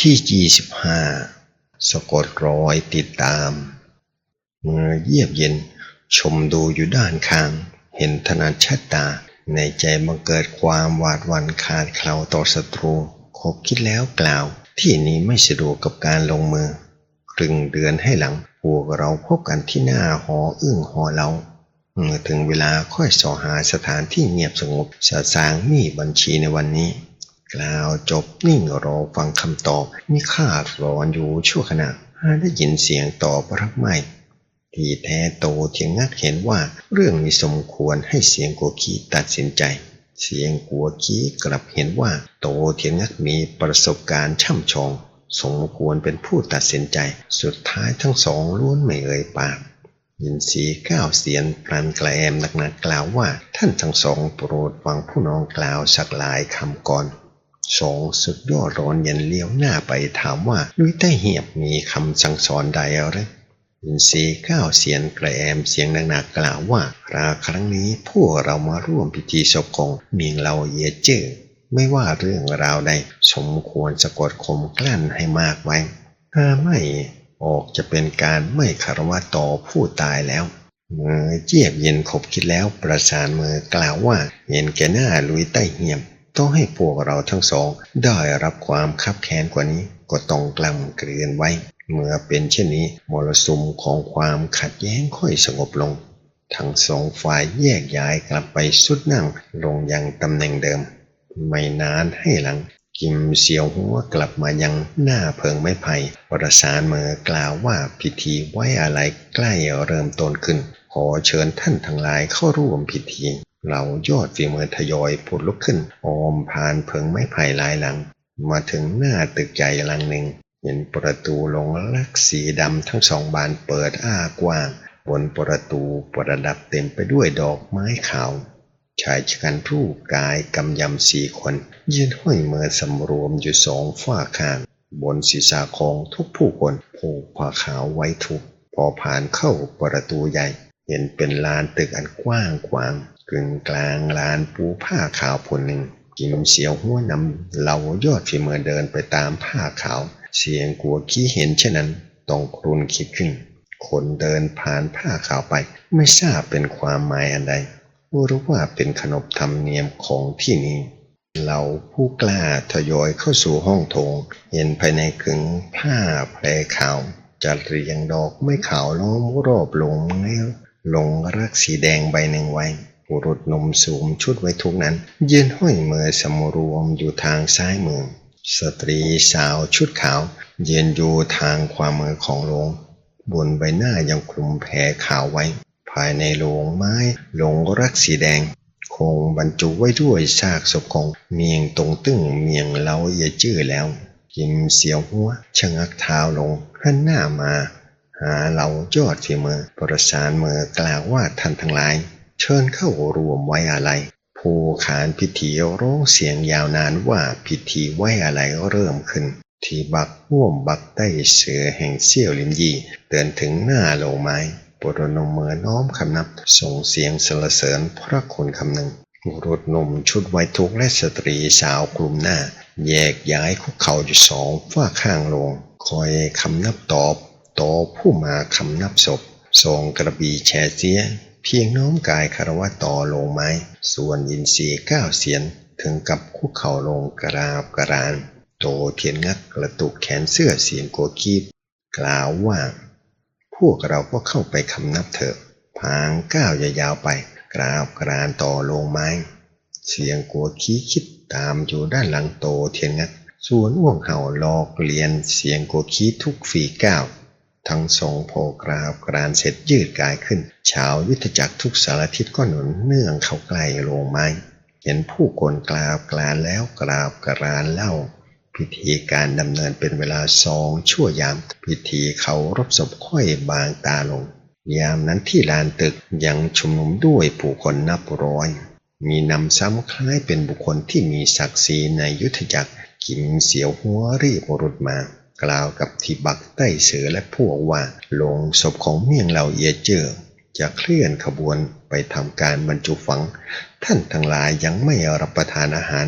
ที่ 25 สะกดรอยติดตามเมื่อเยียบเย็น ชมดูอยู่ด้านข้าง เห็นถนัดชัดตา ในใจบังเกิดความหวาดหวั่นขาดเคลาต่อศัตรูคบคิดแล้วกล่าว ที่นี้ไม่สะดวกกับการลงมือครึ่งเดือนให้หลัง พวกเราพบกันที่หน้าหออึ้งหอเราเมื่อถึงเวลาค่อยสอหาสถานที่เงียบสงบสะสางมีบัญชีในวันนี้ กล่าวจบนิ่งรอฟังคำตอบ มีคาดร้อนอยู่ชั่วขณะหาได้ยินเสียงตอบรับไม่ ที่แท้โตเถียงงักเห็นว่าเรื่องนี้สมควรให้เสียงกัวคีตัดสินใจ เสียงกัวคีกลับเห็นว่า โตเถียงงักมีประสบการณ์ช่ำชองสมควรเป็นผู้ตัดสินใจ สุดท้ายทั้งสองล้วนไม่เอ่ยปากยินสีก้าวเสียนพลันกระแอมหนักๆกล่าวว่า ท่านทั้งสองโปรดฟังผู้น้องกล่าวสักหลายคำก่อน สองสุดยอดร้อนเย็นเลี้ยวหน้าไปถามว่าลุยใต้เหียบมีคำสั่งสอนใดหรือยินสีก้าวเสียนกระแอมเสียงหนักๆกล่าวว่าราครั้งนี้พวกเรามาร่วมพิธีศพของเมียงเราเยเจอไม่ว่าเรื่องราวใดสมควรสะกดข่มกลั้นให้มากไว้ถ้าไม่ออกจะเป็นการไม่คารวะต่อผู้ตายแล้วเมื่อเจียบเย็นขบคิดแล้วประสานมือกล่าวว่าเห็นแก่หน้าลุยใต้เหียม ต้องให้พวกเราทั้งสองได้รับความคับแค้นกว่านี้ ก็ต้องกล้ำเกลือนไว้ เมื่อเป็นเช่นนี้มรสุมของความขัดแย้งค่อยสงบลง ทั้งสองฝ่ายแยกย้ายกลับไปสุดนั่งลงยังตำแหน่งเดิม ไม่นานให้หลัง กิมเสียวหัวกลับมายังหน้าเพิงไม้ไผ่ประสานมือกล่าวว่าพิธีไว้อะไรใกล้เริ่มต้นขึ้นขอเชิญท่านทั้งหลายเข้าร่วมพิธี เรายอดฝีมือทยอยผุดลุกขึ้นออมผ่านเพิงไม้ไผ่หลายหลัง มาถึงหน้าตึกใหญ่หลังหนึ่ง เห็นประตูลงลักสีดำทั้งสองบานเปิดอ้ากว้าง บนประตูประดับเต็มไปด้วยดอกไม้ขาวชายชกันรูปกายกำยำสี่คน ยืนห้อยมือสำรวมอยู่สองฝ้าข้าง บนศีรษะของทุกผู้คนผูกผ้าขาวไว้ทุก พอผ่านเข้าประตูใหญ่ เห็นเป็นลานตึกอันกว้างขวาง กึ่งกลางลานปูผ้าขาวผลหนึ่งกิมเสียวหัวนำเหล่ายอดฝีมือเดินไปตามผ้าขาว เสียงกลัวขี้เห็นเช่นนั้นต้องครุนคิดขึ้น คนเดินผ่านผ้าขาวไป ไม่ทราบเป็นความหมายอันใดหรือว่าเป็นขนบธรรมเนียมของที่นี้เราผู้กล้าทยอยเข้าสู่ห้องโถง เห็นภายในขึงผ้าแพรขาวจัดเรียงดอกไม้ขาวล้อมรอบลงไม้ลงรักสีแดงใบหนึ่งไว้ บุรุษหนมสูงชุดไว้ทุกนั้น ยืนห้อยมือสำรวมอยู่ทางซ้ายมือ สตรีสาวชุดขาวยืนอยู่ทางขวามือของโรงบนใบหน้ายังคลุมแผลขาวไว้ ภายในโรงไม้หลงรักสีแดง คงบรรจุไว้ด้วยซากศพของเมียงตรงตึ้งเมียงเล้าเยจื้อแล้วกิมเสียวหัวชะงักเท้าลงหันหน้ามา หาเรายอดฝีมือประสานมือกล่าวว่าท่านทั้งหลาย ชิญเข้ารวมไว้อะไรผู้ขานพิธีร้องเสียงยาวนานว่าพิธีไว้อะไรเริ่มขึ้น ที่บักห่วมบักใต้เสือแห่งเซี่ยวลิมยีเดินถึงหน้าโลไม้ปรนมมือน้อมคำนับ ส่งเสียงสรรเสริญพระคุณคำหนึ่งรุษหนุ่มชุดไว้ทุกและสตรีสาวกลุ่มหน้า แยกย้ายคุกเข่าอยู่สองฝ้าข้างลง คอยคำนับตอบต่อผู้มาคำนับศพทรงกระบี่แชเสีย เพียงน้อมกายคารวะต่อลงไม้ ส่วนอินทรีก้าวเสียนถึงกับคุกเข่าลงกราบกราน โตเทียนงักกระตุกแขนเสื้อเสียงโกคีบ กล่าวว่า พวกเราก็เข้าไปคำนับเถอะ พางก้าวยาวๆไป กราบกรานต่อลงไม้ เสียงกัวขี้คิดตามอยู่ด้านหลังโตเทียนงักส่วนอ้วงเห่าลอกเลียนเสียงกัวขี้ทุกฝีก้าว ทั้งสองโผกราบกรานเสร็จยืดกายขึ้น ชาวยุทธจักรทุกสารทิศก็หนุนเนื่องเข้าใกล้ลงไม้ เห็นผู้คนกราบกรานแล้วกราบกรานเล่า พิธีการดำเนินเป็นเวลาสองชั่วยาม พิธีเขารบศพค่อยบางตาลง ยามนั้นที่ลานตึกยังชุมนุมด้วยผู้คนนับร้อย มีนำซ้ำคล้ายเป็นบุคคลที่มีศักดิ์ศรีในยุทธจักรกิมเสียวหัวรีบรุดมา กล่าวกับทีบักใต้เสือและพวกว่าลงศพของเมียงเหล่าเอียเจอจะเคลื่อนขบวนไปทำการบรรจุฝัง ท่านทั้งหลายยังไม่รับประทานอาหาร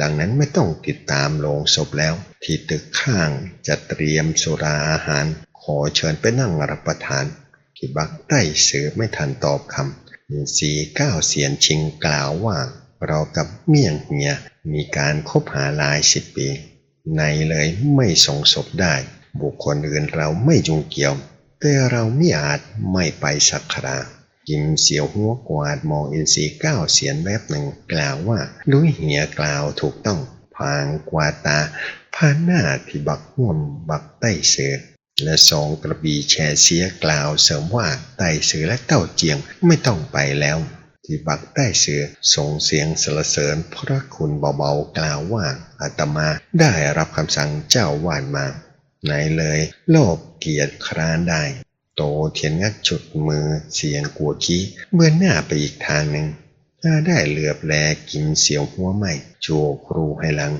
ดังนั้นไม่ต้องติดตามโรงศพแล้ว ที่ตึกข้างจะเตรียมสุราอาหาร ขอเชิญไปนั่งรับประทานทีบักใต้เสือไม่ทันตอบคำอินสีก้าวเสียนชิงกล่าวว่า เรากับเมี่ยงเหียมีการคบหาหลายสิบปี ในเลยไม่ส่งศพได้ บุคคลอื่นเราไม่ยุ่งเกี่ยว แต่เราไม่อาจไม่ไปสักการะกิมเสียวหัวกวาดมองอินทรีก้าวเสียนแวบหนึ่งกล่าวว่าลุยเหียกล่าวถูกต้องพางกวาดตาผ่านหน้าที่บักห่วมบักใต้เสือและสองกระบี่แชเสียกล่าวเสริมว่าไต้เสือและเต้าเจียงไม่ต้องไปแล้ว ที่บักใต้เสือส่งเสียงสรรเสริญพระคุณเบาๆกล่าวว่าอาตมาได้รับคำสั่งเจ้าวาดมา ไหนเลย โลภเกียรติคร้านได้ โตเทียนงักจุดมือเสียงกัวขี้เมื่อหน้าไปอีกทางหนึ่งถ้าได้เหลือบแลกินเสียวหัวไหมโจครูให้หลัง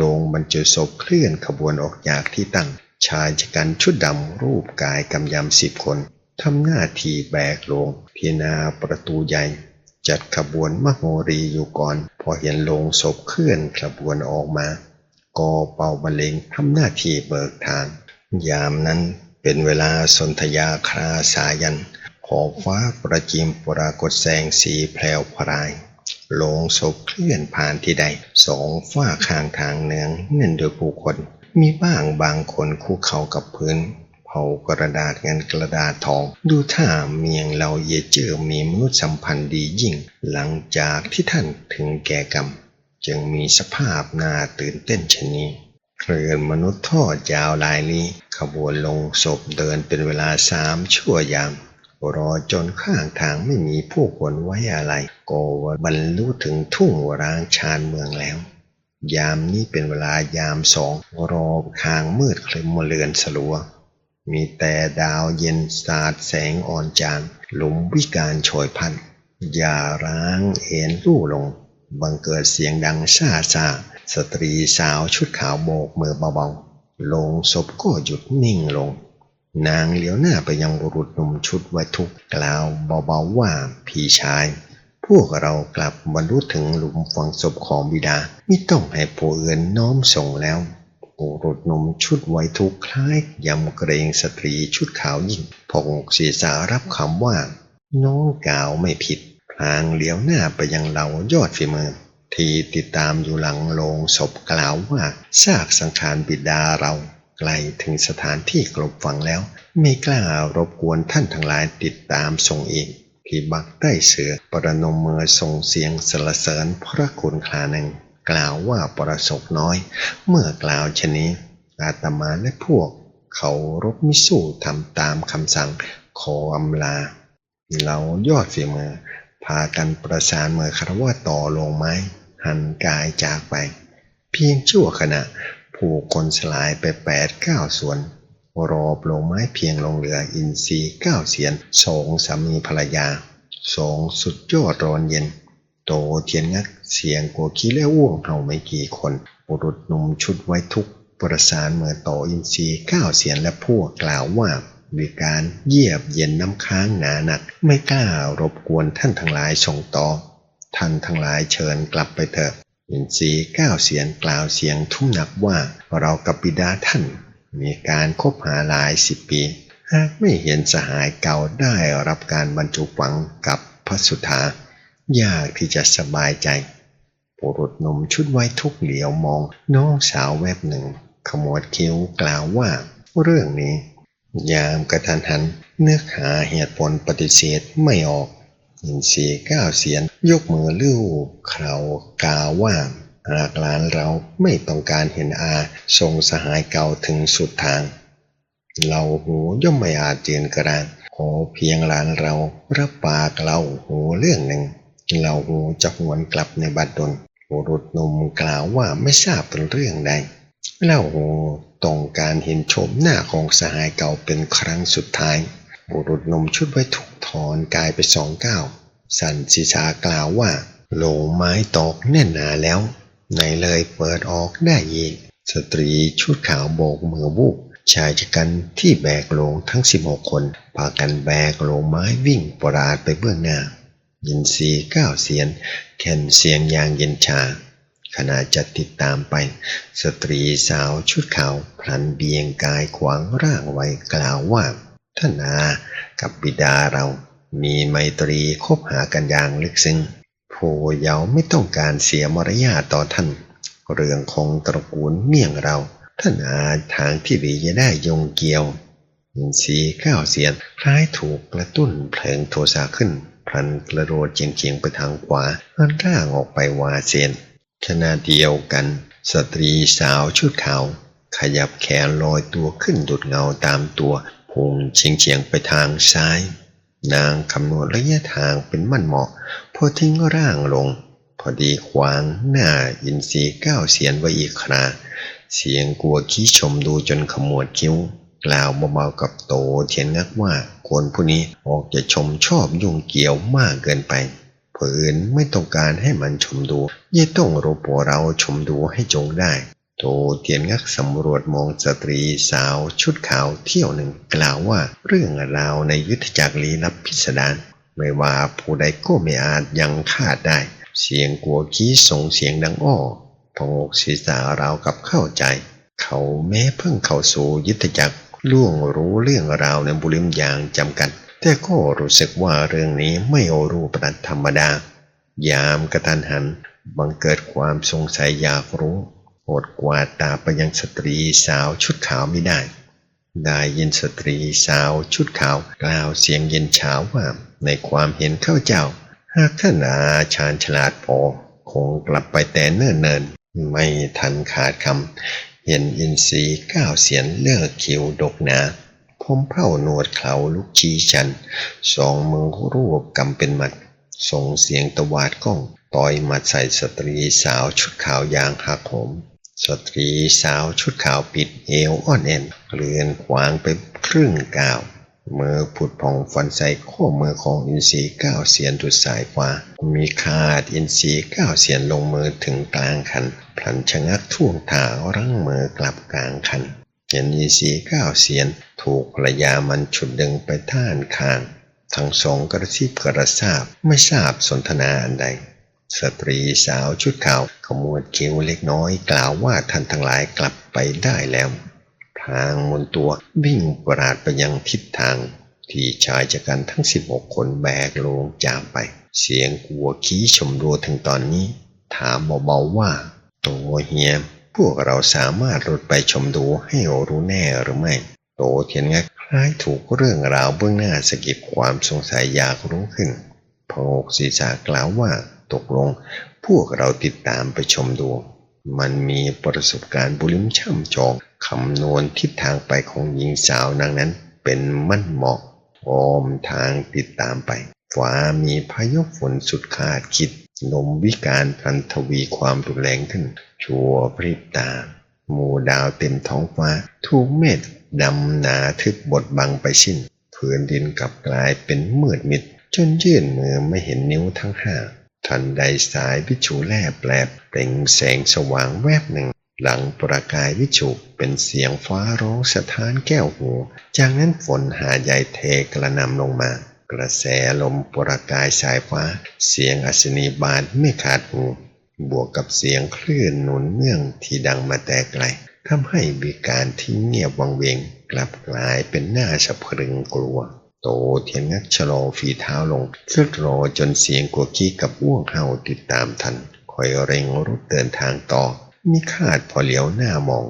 ลงบรรจุศพเคลื่อนขบวนออกจากที่ตั้ง ชายชะกันชุดดำรูปกายกำยำสิบคนทำหน้าที่แบกลง ที่นาประตูใหญ่ จัดขบวนมโหรีอยู่ก่อน พอเห็นโลงศพเคลื่อนขบวนออกมา ก็เป่าบรรเลงทำหน้าที่เบิกทาง ยามนั้นเป็นเวลาสนธยาคราสายัน ขอฟ้าประจิมปรากฏแสงสีแพรวพรายโลงศพเคลื่อนผ่านที่ใด สองฝ้าข้างทางเนืองเน่นโดยผู้คน มีบ้างบางคนคู่เข่ากับพื้น เผากระดาษเงินกระดาษทอง ดูท่าเมียงเราเยเจอมีมนุษยสัมพันธ์ดียิ่ง หลังจากที่ท่านถึงแก่กรรม จึงมีสภาพน่าตื่นเต้นชนี้เคลื่อนมนุษย์ทอดยาวลายนี้ขบวนลงศพเดินเป็นเวลาสามชั่วยามรอจนข้างทางไม่มีผู้คนไว้อะไรก็บรรลุถึงทุ่งร้างชานเมืองแล้ว ยามนี้เป็นเวลายามสองรอคางมืดคลึมมเลือนสลัว มีแต่ดาวเย็นสาดแสงอ่อนจางหลุมวิการโชยพันอย่าร้างเอ็นลู่ลง บังเกิดเสียงดังซาซาสตรีสาวชุดขาวโบกมือเบาๆลงศพก็หยุดนิ่งลง นางเหลียวหน้าไปยังบุรุษหนุ่มชุดไว้ทุกกล่าวเบาๆว่าพี่ชาย พวกเรากลับบรรลุถึงหลุมฝังศพของบิดา ไม่ต้องให้ผู้อื่นน้อมส่งแล้ว บุรุษหนุ่มชุดไว้ทุกคล้ายยำเกรงสตรีชุดขาวยิ่งพงศีรษะรับคำว่า น้องกล่าวไม่ผิดพลางเหลียวหน้าไปยังเรายอดฝีมือ ที่ติดตามอยู่หลังโลงศพกล่าวว่าซากสังขารบิดาเราใกล้ถึงสถานที่กลบฝังแล้ว ไม่กล้ารบกวนท่านทั้งหลายติดตามส่งเองพี่บักได้เสือประนมมือส่งเสียงสรรเสริญพระคุณคลาหนึ่ง กล่าวว่าประสบน้อย เมื่อกล่าวชนี้ อาตมาและพวก เขารบมิสู้ทำตามคำสั่งขออำลา เรายอดฝีมือ พากันประสานมือคารวะต่อลงไม้ หันกายจากไป เพียงชั่วขณะ ผู้คนสลายไปแปดเก้าส่วนรอบลงไม้เพียงลงเหลืออินทรีเก้าเสียนสองสามีภรรยาสองสุดยอดร้อนเย็น โตเทียนงักเสียงกัวขี้และอ้วงเฮาไม่กี่คน บุรุษหนุ่มชุดไว้ทุกประสานเมื่อโตอินทรีย์ก้าวเสียนและพวกกล่าวว่าด้วยการเยียบเย็นน้ำค้างหนาหนัก ไม่กล้ารบกวนท่านทั้งหลายส่งต่อ ท่านทั้งหลายเชิญกลับไปเถอะอินทรีย์ก้าวเสียงกล่าวเสียงทุ่มหนักว่าเรากับบิดาท่าน มีการคบหาหลายสิบปี หากไม่เห็นสหายเก่าได้รับการบรรจุฝังกับพระสุธา ยากที่จะสบายใจปุรุษหนุ่มชุดไว้ทุกเหลียวมองน้องสาวแวบหนึ่ง ขมวดคิ้วกล่าวว่า เรื่องนี้ ยามกระทันหันเนื้อหาเหตุผลปฏิเสธไม่ออกอินทรีก้าวเสียนยกมือลิ้วเขากล่าวว่าหากหลานเราไม่ต้องการเห็นอาทรงสหายเก่าถึงสุดทาง เราหูย่อมไม่อาจเจียนกระดานขอเพียงหลานเรารับปากเราหูเรื่องหนึ่ง เราจะหวนกลับในบัดดลบุรุษหนุ่มกล่าวว่าไม่ทราบเป็นเรื่องใดเล่าต้องการเห็นชมหน้าของสหายเก่าเป็นครั้งสุดท้าย บุรุษหนุ่มชุดไว้ถูกถอนกายไปสองก้าวสันศีชากล่าวว่า โหลไม้ตอกแน่นหนาแล้วไหนเลยเปิดออกได้อีก สตรีชุดขาวโบกมือบุกชายชะกันที่แบกโลงทั้งสิบหกคนพากันแบกโลงไม้วิ่งปราดไปเบื้องหน้า ยินซีก้าวเสียนแข่นเสียงยางเย็นชา ขณะจะติดตามไป สตรีสาวชุดขาวพลันเบียงกายขวางร่างไว้กล่าวว่าท่านอากับบิดาเรา มีไมตรีคบหากันอย่างลึกซึ้งผู้เยาวไม่ต้องการเสียมารยาทต่อท่าน เรื่องของตระกูลเมี่ยงเรา ท่านอาทางที่ดีจะได้ยงเกี่ยวอินทรีย์ก้าวเสียนคล้ายถูกกระตุ้นเพลิงโทสะขึ้น พลันกระโดดเฉียงๆไปทางขวาอันร่างออกไปวาเซนขณะเดียวกัน สตรีสาวชุดขาว ขยับแขนลอยตัวขึ้นดุดเงาตามตัวพุ่งเฉียงเฉียงๆไปทางซ้าย นางคำนวณระยะทางเป็นมั่นเหมาะ พอทิ้งร่างลง พอดีขวางหน้าอินทรีก้าวเสียนไว้อีกครา เสียงกลัวขี้ชมดูจนขมวดคิ้ว กล่าวเบาๆกับโตเทียนนักว่าคนผู้นี้ออกจะชมชอบยุ่งเกี่ยวมากเกินไปเผื่อนไม่ต้องการให้มันชมดูย่ต้องรบกวเราชมดูให้จงได้ โตเทียนงักสำรวจมองสตรีสาวชุดขาวเที่ยวหนึ่งกล่าวว่าเรื่องราวในยุทธจักรลี้ลับพิสดารไม่ว่าผู้ใดก็ไม่อาจยังคาดได้ เสียงกัวกี้ส่งเสียงดังอ้อพงกศีรษะราวกับเข้าใจ เขาแม้เพิ่งเข้าสู่ยุทธจักร ล่วงรู้เรื่องราวในบุริมอย่างจำกัด แต่ก็รู้สึกว่าเรื่องนี้ไม่โอรูปรัดธรรมดา ยามกระทันหัน บังเกิดความสงสัยอยากรู้โอดกวาดตาไปยังสตรีสาวชุดขาวไม่ได้ได้ยินสตรีสาวชุดขาวกล่าวเสียงเย็นเช้าว่าในความเห็นเข้าเจ้า หากท่านอาชาญฉลาดพอ คงกลับไปแต่เนิ่นเนินๆไม่ทันขาดคำ เห็นอินทรีย์ก้าวเสียนเลือกคิวดกหนาผมเผ่าหนวดเขาลุกชี้ชัน สองมือรวบกำเป็นหมัด ส่งเสียงตะวาดก้อง ต่อยหมัดใส่สตรีสาวชุดขาวยางหักโหมสตรีสาวชุดขาวปิดเอวอ่อนแอนเลื่อนขวางไปครึ่งก้าวมือผุดพองฟันใส่ข้อมือของอินทรีก้าวเสียนดุดสายฟ้ามีคาดอินทรีก้าวเสียนลงมือถึงกลางคัน พลันชะงักท่วงท่ารั้งมือกลับกลางคันเห็นอินทรีก้าวเสียน ถูกภรรยามันฉุดดึงไปท่านข้างทั้งสองกระซิบกระซาบไม่ทราบสนทนาอันใด สตรีสาวชุดขาวขมวดคิ้วเล็กน้อยกล่าวว่าท่านทั้งหลายกลับไปได้แล้วทางมนตัววิ่งปราดไปยังทิศทาง ที่ชายจักันทั้ง16คนแบกลงจากไป เสียงกัวขี้ชมรัวถึงตอนนี้ ถามเบาๆว่า โตเฮีย พวกเราสามารถรดไปชมดูให้รู้แน่หรือไม่ โตเทียนงักคล้ายถูกเรื่องราวเบื้องหน้าสะกิดความสงสัยอยากรู้ขึ้นพงกศีรษะกล่าวว่าตกลง พวกเราติดตามไปชมดู มันมีประสบการณ์บุริมช่ำชองคำนวณทิศทางไปของหญิงสาวนางนั้น เป็นมั่นเหมาะอ้อมทางติดตามไปฟ้ามีพายุฝนสุดคาดคิด ลมวิการพันทวีความรุนแรงขึ้น ชัวพริบตา หมู่ดาวเต็มท้องฟ้า ถูกเมฆดดำหนาทึบบดบังไปสิ้นพื้นดินกลับกลายเป็นมืดมิด จนยื่นมือไม่เห็นนิ้วทั้งห้าทันใดสายวิชูแลบแปลบเปล่งแสงสว่างแวบหนึ่ง หลังประกายวิชุเป็นเสียงฟ้าร้องสะท้านแก้วหู จากนั้นฝนหาใหญ่เทกระนำลงมา กระแสลมประกายสายฟ้า เสียงอัศนีบานไม่ขาดหูบวกกับเสียงคลื่นหนุนเนื่องที่ดังมาแต่ไกลทำให้วิการที่เงียบวังเวง กลับกลายเป็นหน้าสะพรึงกลัว โตเทียนงักชะลอฝีเท้าลงเพื่อรอจนเสียงกัวกี้กับอ้วงเห่าติดตามทันคอยเร่งรถเดินทางต่อมีคาดพอเหลียวหน้ามอง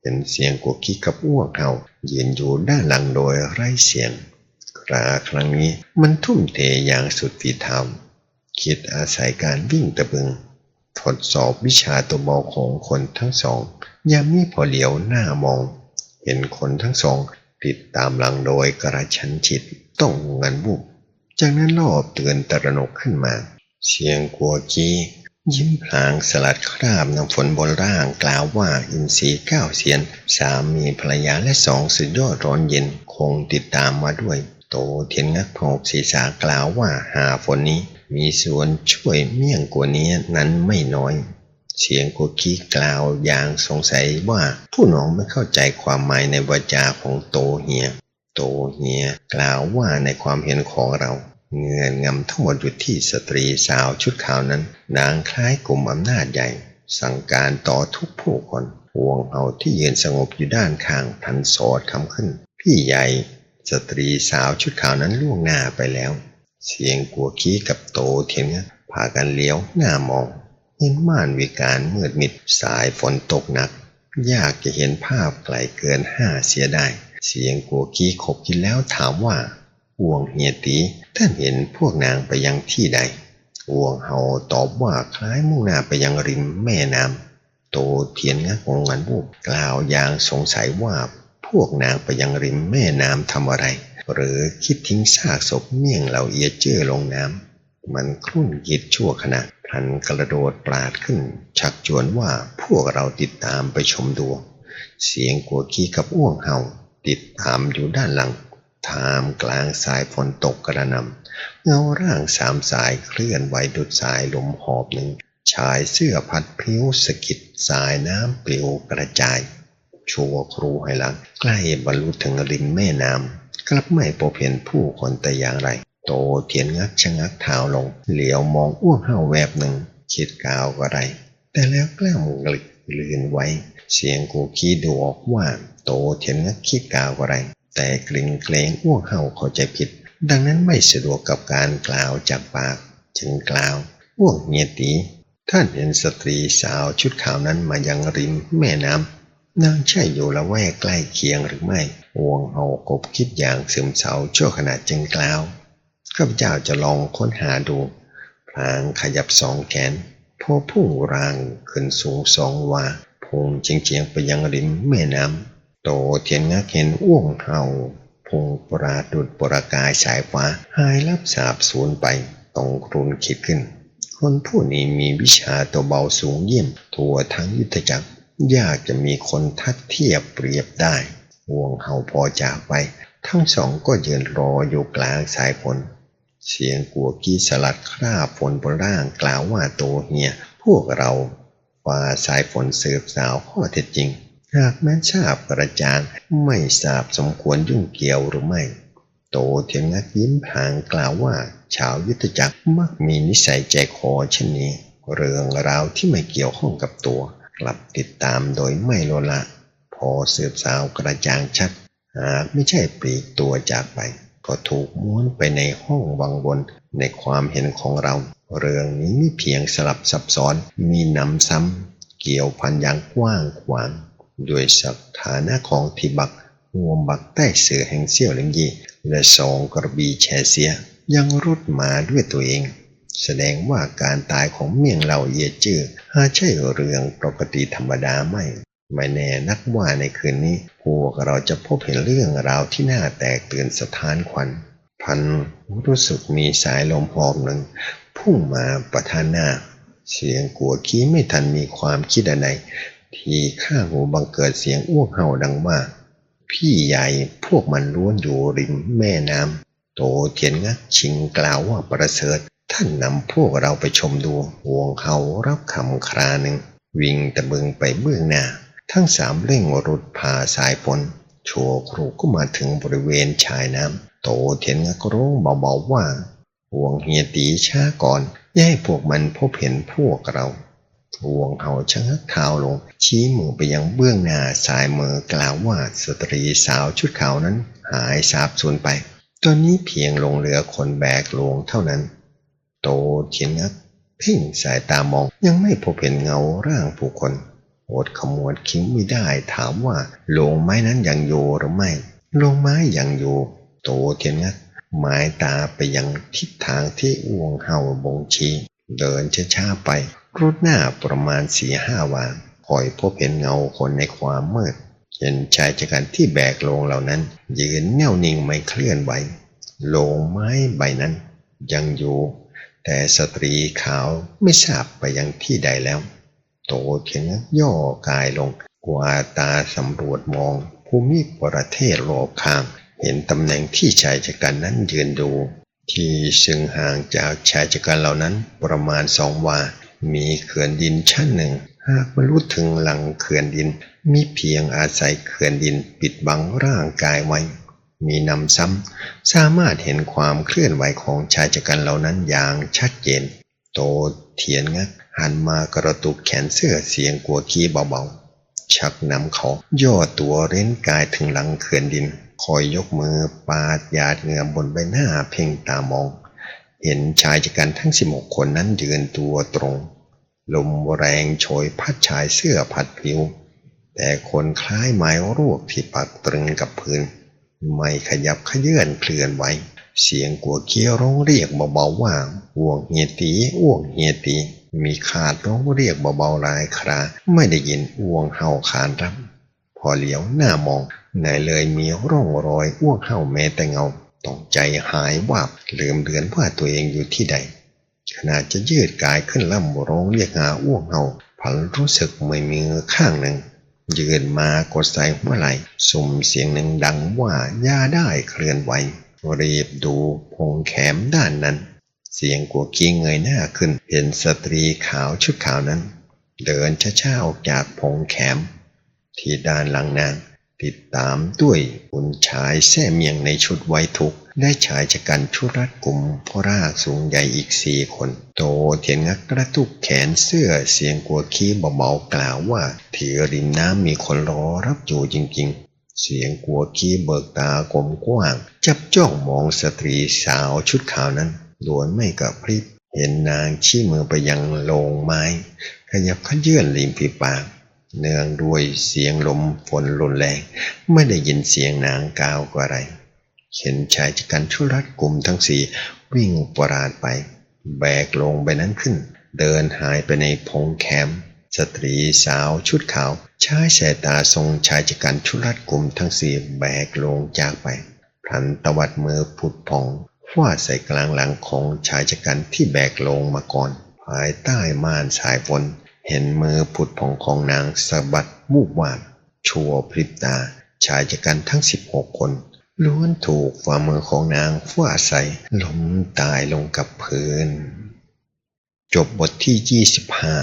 เป็นเสียงกัวกี้กับอ้วงเห่ายืนอยู่ด้านหลังโดยไร้เสียง คราครั้งนี้มันทุ่มเทอย่างสุดฝีเท้าคิดอาศัยการวิ่งตะบึง ทดสอบวิชาตัวเบาของคนทั้งสองยามี้พอเหลียวหน้ามอง เห็นคนทั้งสอง ติดตามหลังโดยกระชั้นชิดต้องงันบุบจากนั้นรอบเตือนตระหนกขึ้นมา เสียงกัวกี้ยิ้มพลางสลัดคราบน้ำฝนบนร่างกล่าวว่าอินทรีเก้าเสียน สามีภรรยาและสองสุดยอดร้อนเย็นคงติดตามมาด้วย โตเทียนงักพงกศีรษะกล่าวว่าหาฝนนี้มีส่วนช่วยเมี่ยงกว่านี้นั้นไม่น้อย เสียงกุกี้กล่าวอย่างสงสัยว่าผู้น้องไม่เข้าใจความหมายในวาจาของโตเฮีย โตเฮียกล่าวว่าในความเห็นของเรา เงื่อนงำทั้งหมดอยู่ที่สตรีสาวชุดขาวนั้นนางคล้ายกลุ่มอำนาจใหญ่ สั่งการต่อทุกผู้คนห่วงเอาที่ยืนสงบอยู่ด้านข้างทันสอดคำขึ้น พี่ใหญ่ สตรีสาวชุดขาวนั้นล่วงหน้าไปแล้ว เสียงกัวขี้กับโตเทียนเนี่ยพากันเลี้ยวหน้ามองเห็นม่านวิการมืดมิดสายฝนตกหนัก ยากจะเห็นภาพไกลเกินห้าเสียได้ เสียงกัวขี้ขบกินแล้วถามว่าห่วงเฮียตีท่านเห็นพวกนางไปยังที่ใดห่วงเฮาตอบว่าคล้ายมุ่งหน้าไปยังริมแม่น้ำโตเทียนงักงงันวูบกล่าวอย่างสงสัยว่า พวกนางไปยังริมแม่น้ำทำอะไร หรือคิดทิ้งซากศพเมี่ยงเหล่าเอียเจ้อลงน้ำมันครุ่นคิดชั่วขณะพลันกระโดดปราดขึ้น ชักชวนว่าพวกเราติดตามไปชมดู เสียงกัวขี้กับอ้วงเห่า ติดตามอยู่ด้านหลังทามกลางสายฝนตกกระนำเงาร่างสามสายเคลื่อนไหวดุดสายลมหอบหนึ่งชายเสื้อพัดพิ้วสะกิดสายน้ำปลิวกระจาย ชัวครูให้หลัง ใกล้บรรลุถึงริมแม่น้ำกลับไม่พบเห็นผู้คนแต่อย่างไร โตเทียนงักชะงักเท้าลง เหลียวมองอ้วกห่าแวบหนึ่งคิดกาวก็ไรแต่แล้วแกล้มกลิกลืนไว้ เสียงกูคิดดูออกว่า โตเทียนงักคิดกาวก็ไรแต่กลิ่นเกรงอ้วกห่าเข้าใจผิด ดังนั้นไม่สะดวกกับการกล่าวจากปากจึงกล่าวอ้วกเมียตีท่านเห็นสตรีสาวชุดขาวนั้นมายังริมแม่น้ำ นางใช่อยู่ละแวกใกล้เคียงหรือไม่วงเอากบคิดอย่างซึมเศร้าชั่วขณะจึงกล่าวข้าพเจ้าจะลองค้นหาดู พลางขยับสองแขนพอพุ่งรางขึ้นสูงสองวาพุ่งเฉียงๆไปยังริมแม่น้ำโตเทียนงักเห็นอ้วงเห่าพุ่งปราดดุดปรากายสายฟ้าหายลับสาบสูญไปต้องครุนคิดขึ้น คนผู้นี้มีวิชาตัวเบาสูงเยี่ยมทั่วทั้งยุทธจักร ยากจะมีคนทัดเทียบเปรียบได้ห่วงเห่าพอจากไป ทั้งสองก็ยืนรออยู่กลางสายฝนเสียงกัวกี้สลัดคราบฝนบนร่างกล่าวว่าโตเฮีย พวกเราฝ่าสายฝนสืบสาวข้อเท็จจริง หากแม้ทราบกระจางไม่ทราบสมควรยุ่งเกี่ยวหรือไม่ โตเทียงงักยิ้มพางกล่าวว่า ชาวยุทธจักรมักมีนิสัยใจคอเช่นนี้ เรื่องราวที่ไม่เกี่ยวข้องกับตัว กลับติดตามโดยไม่โลละ พอสืบสาวกระจ่างชัด หากไม่ใช่ปลีกตัวจากไป ก็ถูกม้วนไปในห้องวังวนในความเห็นของเรา เรื่องนี้ไม่เพียงสลับซับซ้อนมีนำซ้ำเกี่ยวพันอย่างกว้างขวางด้วยสถานะของทิบักงวบักใต้เสือแห่งเซี่ยวหลิงยีและสองกระบีแชเซียยังรุดมาด้วยตัวเอง แสดงว่าการตายของเมียงเหล่าเยจื้อหาใช่เรื่องปกติธรรมดาไม่ ไม่แน่นักว่าในคืนนี้พวกเราจะพบเห็นเรื่องราวที่น่าแตกตื่นสถานขวัญ พันรู้สึกมีสายลมหอบหนึ่ง พุ่งมาประทานหน้า เสียงกัวกี้ไม่ทันมีความคิดอะไรที่ข้างหูบังเกิดเสียงอ้วกเห่าดังว่าพี่ใหญ่พวกมันล้วนอยู่ริมแม่น้ำโตเทียนงักชิงกล่าวว่าประเสริฐ ท่านนำพวกเราไปชมดูห่วงเขารับคำคราหนึ่ง วิ่งตะบึงไปเบื้องหน้า ทั้งสามเร่งรุดพาสายฝนโชว์ครูก็มาถึงบริเวณชายน้ำโตเทียนงักร้องเบาๆว่าห่วงเฮียตีช้าก่อนอย่าให้พวกมันพบเห็นพวกเราห่วงเขาชะงักเท้าลง ชี้มือไปยังเบื้องหน้าสายมือกล่าวว่าสตรีสาวชุดขาวนั้น หายสาบสูญไป ตอนนี้เพียงลงเรือคนแบกลงเท่านั้น โตเทียนงักเพ่งสายตามองยังไม่พบเห็นเงาร่างผู้คนอดขมวดคิ้วไม่ได้ถามว่าโลงไม้นั้นยังอยู่หรือไม่โลงไม้ยังอยู่ โตเทียนงักหมายตาไปยังทิศทางที่อ้วงเห่าบงชี้เดินช้าๆไปรุดหน้าประมาณสี่ห้าวาคอยพบเห็นเงาคนในความมืดเห็นชายชะกันที่แบกโลงเหล่านั้น ยืนแน่วนิ่งไม่เคลื่อนไหวโลงไม้ใบนั้น ยังอยู่ แต่สตรีขาวไม่ทราบไปยังที่ใดแล้ว โตเทียงย่อกายลงกวาตาสำรวจมองภูมิประเทศรอบข้าง เห็นตำแหน่งที่ชายชะกันนั้นยืนดู ที่ซึ่งห่างจากชายชะกันเหล่านั้นประมาณสองวา มีเขื่อนดินชั้นหนึ่ง หากมารู้ถึงหลังเขื่อนดิน มีเพียงอาศัยเขื่อนดินปิดบังร่างกายไว้ มีนำซ้ำสามารถเห็นความเคลื่อนไหวของชายชะกันเหล่านั้นอย่างชัดเจน โตเทียนงักหันมากระตุกแขนเสื้อเสียงกัวกี้เบาๆ ชักนำเขาย่อตัวเร้นกายถึงหลังเขื่อนดิน คอยยกมือปาดหยาดเหงื่อบนใบหน้าเพ่งตามอง เห็นชายชะกันทั้งสิบหกคนนั้นยืนตัวตรง ลมแรงโชยพัดชายเสื้อพัดพลิ้วแต่คนคล้ายไม้รวกที่ปักตรึงกับพื้น ไม่ขยับขยื่นเคลื่อนไหวเสียงกัวเกี้ยวร้องเรียกเบาๆว่าอ้วงเฮียตีอ้วงเฮียตี มีขาดร้องเรียกเบาๆหลายคราไม่ได้ยินอ้วงเห่าขานรับ พอเหลียวหน้ามองไหนเลยมีร่องรอยอ้วงเห่าแม้แต่เงาต้องใจหายวาบลืมเดือนว่าตัวเองอยู่ที่ใดขณะจะยืดกายขึ้นล่ำร้องเรียกหาอ้วงเห่าพันรู้สึกไม่มีข้างหนึ่ง ยืนมากดใส่หัวไหล่สุ่มเสียงหนึ่งดังว่าย่าได้เคลื่อนไหวรีบดูพงแขมด้านนั้น เสียงกัวกี้เงยหน้าขึ้น เห็นสตรีขาวชุดขาวนั้น เดินช้าๆออกจากพงแขม ที่ด้านหลังนางติดตามด้วยคุณชายแท่เมียงในชุดไว้ทุก ได้ชายชะกันชุดรัดกลุ่มพราสูงใหญ่อีกสี่คน โตเถียนงักกระตุกแขนเสื้อเสียงกัวขี้เบาๆกล่าวว่าที่ริมน้ำมีคนรอรับอยู่จริงๆ เสียงกัวขี้เบิกตากลมกว้าง จับจ้องมองสตรีสาวชุดขาวนั้นล้วนไม่กระพริบเห็นนางชี้มือไปยังโลงไม้ ขยับขยื่นริมฝีปากเนื่องด้วยเสียงลมฝนรุนแรง ไม่ได้ยินเสียงนางกล่าวก็อะไร เห็นชายชะกันชุรัดกลุ่มทั้งสี่วิ่งปราดไป แบกลงไปนั้นขึ้น เดินหายไปในพงแคมป์สตรีสาวชุดขาวชายสายตาทรงชายชะกันชุรัดกลุ่มทั้งสี่แบกลงจากไปพลันตวัดมือผุดผ่องฟาดใส่กลางหลังของชายชะกันที่แบกลงมาก่อน ภายใต้ม่านสายฝนเห็นมือผุดผ่องของนางสะบัดวูบวาบชั่วพริบตา ชายชะกันทั้งสิบหกคน ล้วนถูกฝ่ามือของนางฟาดใส่ล้มตายลงกับพื้น จบบทที่ยี่สิบห้า